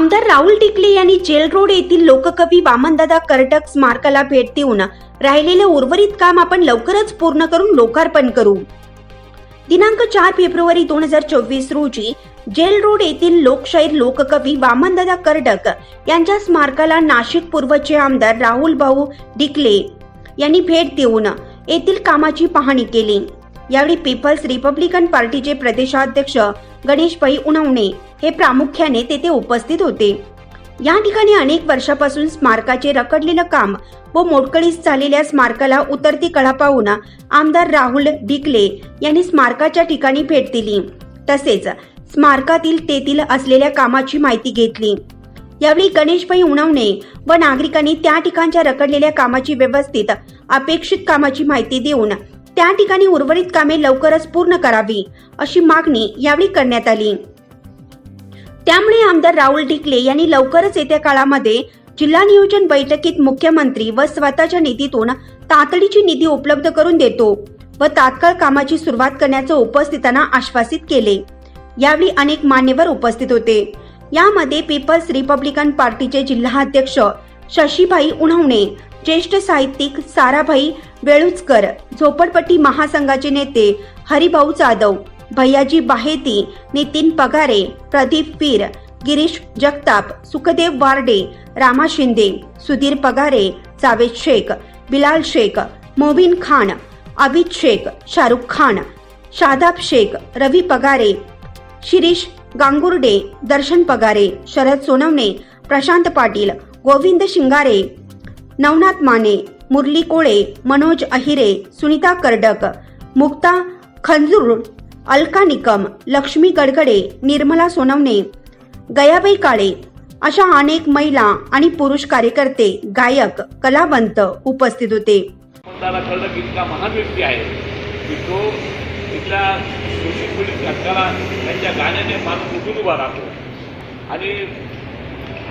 आमदार राहुल टिकले यांनी जेल रोड येथील लोककवी वामनदादा कर्टक स्मारकाला भेट देऊन राहिलेले उर्वरित काम आपण लवकरच पूर्ण करून लोकार्पण करू. दिनांक चार फेब्रुवारी दोन हजार चोवीस रोजी जेल रोड येथील लोकशाहीर लोककवी वामनदादा कर्डक यांच्या स्मारकाला नाशिक पूर्वचे आमदार राहुल भाऊ डिकले यांनी भेट देऊन येथील कामाची पाहणी केली. यावेळी पीपल्स रिपब्लिकन पार्टीचे प्रदेशाध्यक्ष गणेशभाई उणवणे हे प्रामुख्याने तेथे उपस्थित होते. या ठिकाणी अनेक वर्षापासून स्मारकाचे रखडलेलं काम व मोडकळीस झालेल्या स्मारकाला उतरती कळा पाहून आमदार राहुल डिकले यांनी स्मारकाच्या ठिकाणी भेट दिली. तसेच स्मारकातील तेथील असलेल्या कामाची माहिती घेतली. यावेळी गणेशभाई उणवणे व नागरिकांनी त्या ठिकाणच्या रखडलेल्या कामाची व्यवस्थित अपेक्षित कामाची माहिती देऊन त्या ठिकाणी उर्वरित कामे लवकरच पूर्ण करावी अशी मागणी यावेळी करण्यात आली. त्यामुळे आमदार राहुल ढिकले यांनी लवकरच येत्या काळामध्ये जिल्हा नियोजन बैठकीत मुख्यमंत्री व स्वतःच्या निधीतून तातडीची निधी उपलब्ध करून देतो व तात्काळ कामाची सुरुवात करण्याचं उपस्थितांना आश्वासित केले. यावेळी अनेक मान्यवर उपस्थित होते. यामध्ये पीपल्स रिपब्लिकन पार्टीचे जिल्हाध्यक्ष शशीभाई उन्हवणे ज्येष्ठ साहित्यिक साराभाई वेळुचकर झोपडपट्टी महासंघाचे नेते हरिभाऊ जाधव भैयाजी बाहेती नितीन पगारे प्रदीप पीर गिरीश जगताप सुखदेव वार्डे रामा शिंदे सुधीर पगारे जावेद शेख बिलाल शेख मोबिन खान अबिद शेख शाहरुख खान शादाब शेख रवी पगारे शिरीष गांगुर्डे दर्शन पगारे शरद सोनवणे प्रशांत पाटील गोविंद शिंगारे नवनाथ माने मुरली कोळे मनोज अहिरे सुनीता कर्डक मुक्ता खंजूर अलका निकम लक्ष्मी गडगडे निर्मला सोनवणे गयाबाई काळे अशा अनेक महिला आणि पुरुष कार्यकर्ते गायक कलावंत उपस्थित होते. दादा खरडक इतका महान व्यक्ती आहे की तो इथल्या शोषित पीडित घटकाला त्यांच्या गाण्याने माणूस उठून उभा राहतो. आणि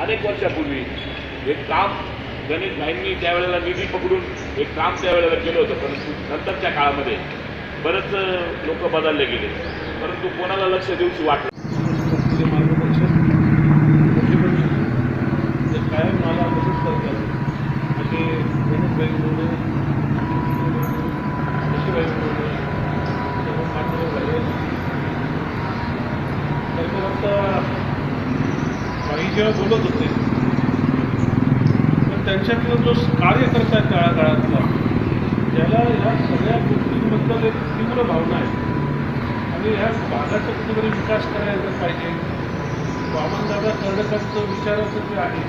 अनेक वर्षापूर्वी एक काम गणेश भाईंनी त्यावेळेला निधी पकडून एक काम त्यावेळेला केलं होतं परंतु नंतरच्या काळामध्ये बरेच लोक बदलले गेले परंतु कोणाला लक्ष देऊशी वाटलं असलेले मार्गदर्शन मुख्यमंत्री जे कायम मला मदत करतात म्हणजे गणेशभाई मुंडे शशीबाई मुंडे सर्व मान्यवर झाले तर आता बाई जेव्हा बोलत होते पण त्यांच्यातलं जो कार्य करतात काळाकाळातला त्याला गोष्टींबद्दल एक तीव्र भावना आहे. आणि ह्या भागाचा कुठेतरी विकास करायला पाहिजे. वामनदादा कर्णकांचं विचाराचं जे आहे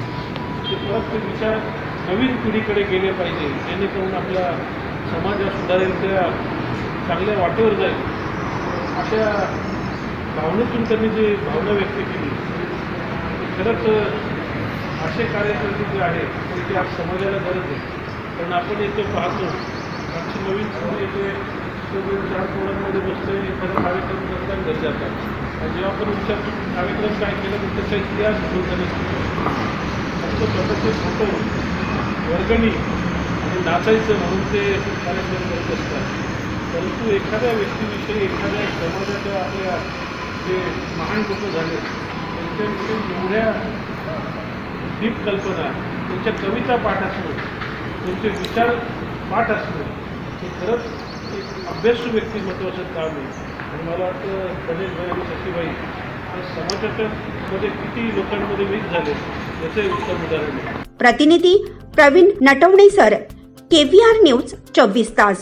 ते परत ते विचार नवीन पिढीकडे गेले पाहिजे जेणेकरून आपला समाज सुधारेल त्या चांगल्या वाटेवर जाईल. अशा भावनेतून त्यांनी जी भावना व्यक्त केली खरंच असे कार्यकर्ते जे आहेत ते आज समाजाला गरज आहे. कारण आपण येथे पाहतो आजची नवीन पिढी येते चार पोरांमध्ये बसतो एखादा कार्यक्रम करतात गरजेचा जातात आणि जेव्हा आपण विचारतो कार्यक्रम काय केलं तर त्याचा इतिहास फक्त स्वतःचे फोटो वर्गणी आणि नाचायचं म्हणून ते कार्यक्रम करत असतात. परंतु एखाद्या व्यक्तीविषयी एखाद्या समाजाच्या आपल्या जे महान लोक झाले त्यांच्याविषयी एवढ्या डीप कल्पना त्यांच्या कविता पाठ असणं त्यांचे विचार पाठ असणं हे खरंच एक अभ्यासू व्यक्तिमत्वाचं काम आहे. आणि मला वाटतं गणेश भाई आणि शशीबाई हे समाजाच्या मध्ये किती लोकांमध्ये मिक्स झाले याचं उत्तम उदाहरण आहे. प्रतिनिधी Praveen Natwane sir KVR news चोवीस तास.